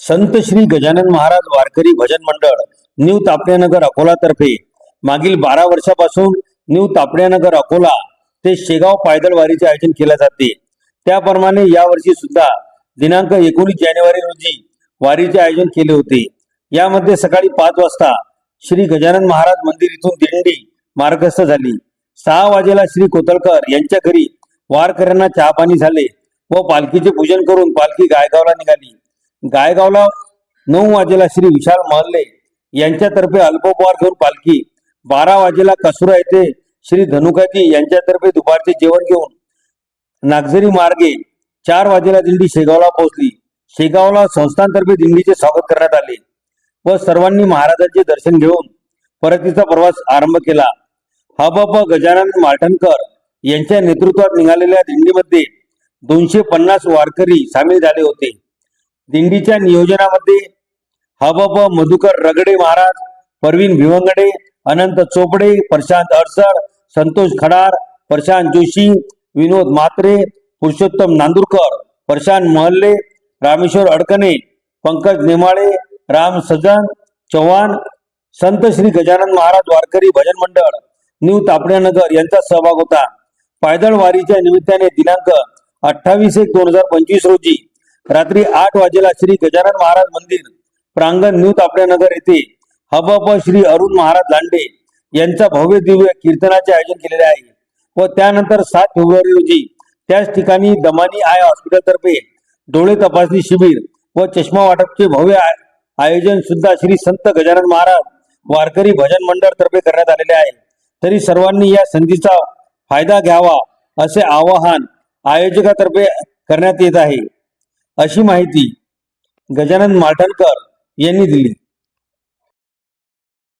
संत श्री गजानन महाराज वारकरी भजन मंडळ न्यू तापण्यानगर अकोलातर्फे मागील बारा वर्षापासून न्यू तापण्यानगर अकोला ते शेगाव पायदळ वारीचे आयोजन केले जाते. त्याप्रमाणे यावर्षी सुद्धा दिनांक एकोणीस जानेवारी रोजी वारीचे आयोजन केले होते. यामध्ये सकाळी पाच वाजता श्री गजानन महाराज मंदिर इथून दिंडी मार्गस्थ झाली. सहा वाजेला श्री कोतळकर यांच्या घरी वारकऱ्यांना चहा पाणी झाले व पालखीचे पूजन करून पालखी गायगावला निघाली. गायगावला नऊ वाजेला श्री विशाल महल्ले यांच्यातर्फे अल्पोपहार घेऊन पालखी. बारा वाजेला कसुरा येथे श्री धनुकाजी यांच्यातर्फे दुपारचे जेवण घेऊन नागझरी मार्गे चार वाजेला दिंडी शेगावला पोहोचली. शेगावला संस्थांतर्फे दिंडीचे स्वागत करण्यात आले व सर्वांनी महाराजांचे दर्शन घेऊन परतीचा प्रवास आरंभ केला. हबप गजानन माठणकर यांच्या नेतृत्वात निघालेल्या दिंडीमध्ये दोनशे पन्नास वारकरी सामील झाले होते. दिंडीच्या नियोजनामध्ये हबप मधुकर रगडे महाराज परवीन भिवंगडे अनंत चोपडे प्रशांत अडसर संतोष खडार प्रशांत जोशी विनोद म्हात्रे पुरुषोत्तम नांदुरकर प्रशांत महल्ले रामेश्वर अडकणे पंकज नेमाळे राम सजन चव्हाण संत श्री गजानन महाराज वारकरी भजन मंडळ न्यू तापण्यानगर यांचा सहभाग होता. पायदळ वारीच्या निमित्ताने दिनांक अठ्ठावीस एक दोन हजार पंचवीस रोजी रात्री आठ वाजेला श्री गजानन महाराज मंदिर प्रांगण न्यू तापण्यानगर येथे हबप श्री अरुण महाराज लांडे यांचा भव्य दिव्य कीर्तनाचे आयोजन केलेले आहे व त्यानंतर सात फेब्रुवारी रोजी त्याच ठिकाणी दमानी आय हॉस्पिटलतर्फे डोळे तपासणी शिबिर व चष्मा वाटपचे भव्य आयोजन सुद्धा श्री संत गजानन महाराज वारकरी भजन मंडळ तर्फे करण्यात आलेले आहे. तरी सर्वांनी या संधीचा फायदा घ्यावा असे आवाहन आयोजकातर्फे करण्यात येत आहे. अशी माहिती गजानन माटणकर यांनी दिली.